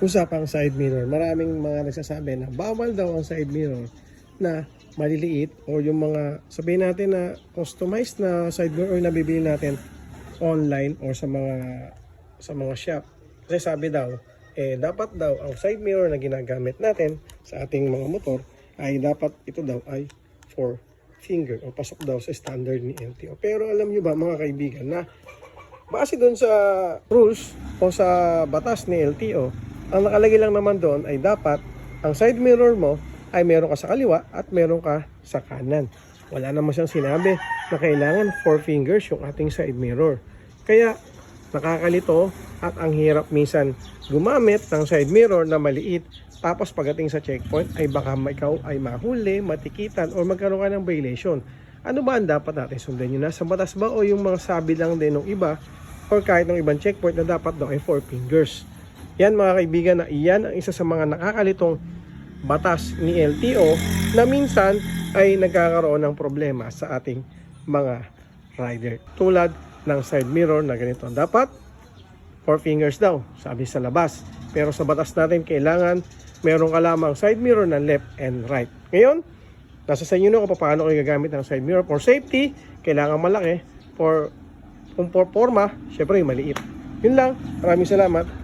usapang side mirror. Maraming mga nagsasabi na bawal daw ang side mirror na maliliit o yung mga sabihin natin na customized na side mirror na bibili natin online or sa mga sa mga shop. Kasi sabi daw, eh dapat daw ang side mirror na ginagamit natin sa ating mga motor ay dapat ito daw ay for finger o pasok daw sa standard ni LTO. Pero alam nyo ba mga kaibigan na base doon sa rules o sa batas ni LTO, ang nakalagay lang naman doon ay dapat ang side mirror mo ay meron ka sa kaliwa at meron ka sa kanan. Wala naman siyang sinabi na kailangan four fingers yung ating side mirror. Kaya nakakalito at ang hirap minsan gumamit ng side mirror na maliit tapos pagdating sa checkpoint ay baka ikaw ay mahuli, matikitan o magkaroon ka ng violation. Ano ba ang dapat natin sundan yun? Nasa batas ba o yung mga sabi lang din ng iba or kahit ng ibang checkpoint na dapat daw ay four fingers? Yan mga kaibigan na iyan ang isa sa mga nakakalitong batas ni LTO na minsan ay nagkakaroon ng problema sa ating mga rider. Tulad ng side mirror na ganito. Dapat four fingers daw, sabi sa labas. Pero sa batas natin, kailangan meron ka lamang side mirror na left and right. Ngayon, nasa sa inyo na kung paano kayo gagamit ng side mirror. For safety, kailangan malaki. For, kung for forma, syempre maliit. Yun lang. Maraming salamat.